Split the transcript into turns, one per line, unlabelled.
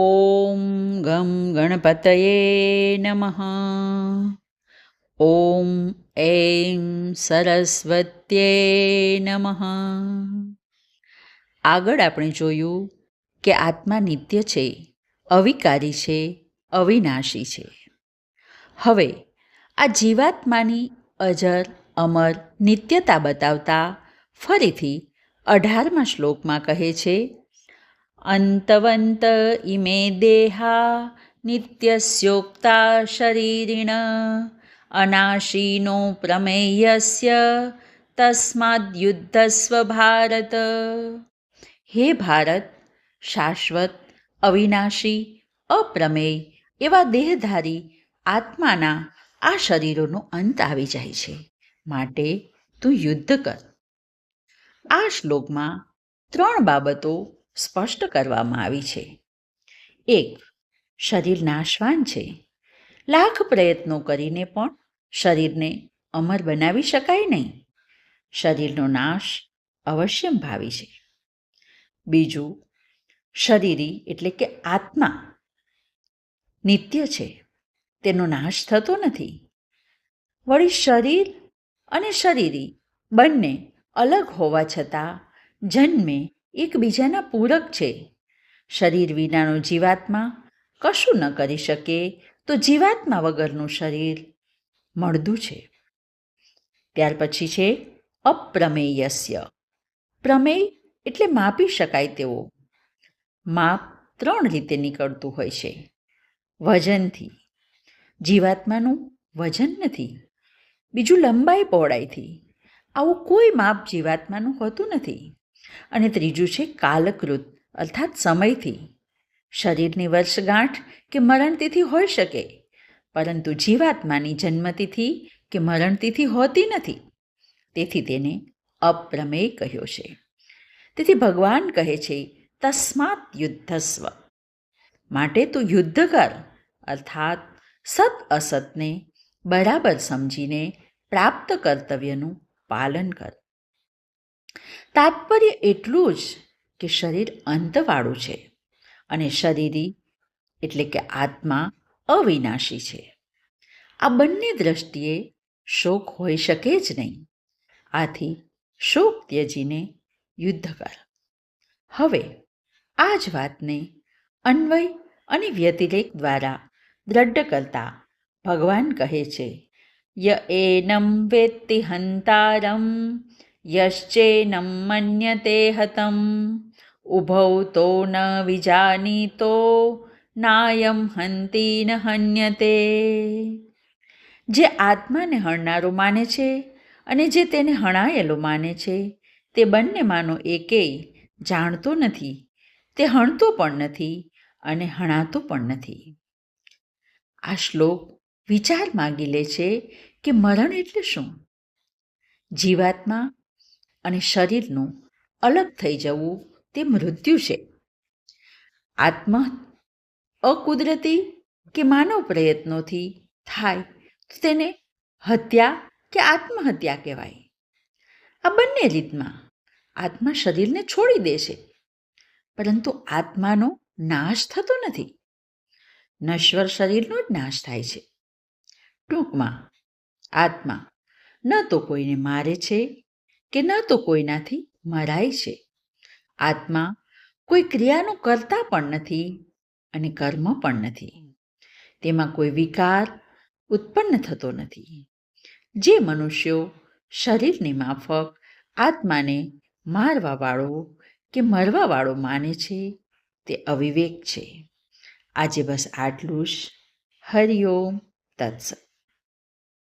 ઓમ ગમ ગણપતયે નમઃ ઓમ એમ સરસ્વત્યે નમઃ આગળ આપણે જોયું કે આત્મા નિત્ય છે, અવિકારી છે, અવિનાશી છે. હવે આ જીવાત્માની અજર, અમર, નિત્યતા બતાવતા ફરીથી અઢારમા શ્લોકમાં કહે છે અંતવંત ઇમે દેહા નિત્યસ્યોક્તા શરીરિણ અનાશીનો પ્રમેયસ્ય તસ્માદ્યુદ્ધસ્વ ભારત હે ભારત શાશ્વત અવિનાશી અપ્રમેય એવા દેહધારી આત્માના આ શરીરોનો અંત આવી જાય છે। માટે તું યુદ્ધ કર। આ શ્લોકમાં ત્રણ બાબતો સ્પષ્ટ કરવામાં આવી છે. એક, શરીર નાશવાન છે. લાખ પ્રયત્નો કરીને પણ શરીરને અમર બનાવી શકાય નહીં. શરીરનો નાશ અવશ્ય ભાવી છે. બીજું, શરીરી એટલે કે આત્મા નિત્ય છે. તેનો નાશ થતો નથી. વળી શરીર અને શરીરી બંને અલગ હોવા છતાં જન્મે એકબીજાના પૂરક છે. શરીર વિનાનો જીવાત્મા કશું ન કરી શકે તો જીવાત્મા વગરનું શરીર મળદું છે. ત્યાર પછી છે અપ્રમેયસ્ય. પ્રમેય એટલે માપી શકાય તેવો માપ ત્રણ રીતે નીકળતું હોય છે. વજનથી. જીવાત્માનું વજન નથી. બીજું લંબાઈ પહોળાઈથી. આવું કોઈ માપ જીવાત્માનું હોતું નથી. અને ત્રીજું છે કાલકૃત, અર્થાત સમયથી. શરીરની વર્ષગાંઠ કે મરણતિથિ હોઈ શકે, પરંતુ જીવાત્માની જન્મતિથિ કે મરણતિથિ હોતી નથી. તેથી તેને અપ્રમેય કહ્યો છે. તેથી ભગવાન કહે છે, તસ્માત યુદ્ધસ્વ. માટે તું યુદ્ધ કર, અર્થાત સત અસતને બરાબર સમજીને પ્રાપ્ત કર્તવ્યનું પાલન કર. તાત્પર્ય એટલું જ કે શરીર અંતવાળું છે અને શરીરી એટલે કે આત્મા અવિનાશી છે. આ બંને દ્રષ્ટિએ શોક હોઈ શકે જ નહીં. આથી શોક ત્યજીને યુદ્ધ કર. હવે આ જ વાતને અન્વય અને વ્યતિરેક દ્વારા દ્રઢ કરતા ભગવાન કહે છે, ય એનમ વેત્તિ હંતારમ યશ્ચેનમ મન્યતે હતમ ઉભૌ તો ન વિજાનીતો નાયમ હંતી ન હન્યતે જે આત્માને હણનારો માને છે અને જે તેને હણાયેલો માને છે, તે બંનેમાંનો એકેય જાણતો નથી, તે હણતો પણ નથી અને હણાતો પણ નથી. આ શ્લોક વિચાર માગી લે છે કે મરણ એટલે શું? જીવાત્મા અને શરીરનું અલગ થઈ જવું તે મૃત્યુ છે. આત્મા અકુદરતી કે માનવ પ્રયત્નોથી થાય તો તેને હત્યા કે આત્મહત્યા કહેવાય. આ બંને રીતમાં આત્મા શરીરને છોડી દે છે. પરંતુ આત્માનો નાશ થતો નથી. નશ્વર શરીરનો જ નાશ થાય છે. ટૂંકમાં આત્મા ન તો કોઈને મારે છે કે ન તો કોઈનાથી મરાય છે. આત્મા કોઈ ક્રિયાનું કરતા પણ નથી અને કર્મ પણ નથી. તેમાં કોઈ વિકાર ઉત્પન્ન થતો નથી. જે મનુષ્યો શરીરની માફક આત્માને મારવાવાળો કે મરવાવાળો માને છે તે અવિવેક છે. આજે બસ આટલું જ. હરિઓમ તત્સત.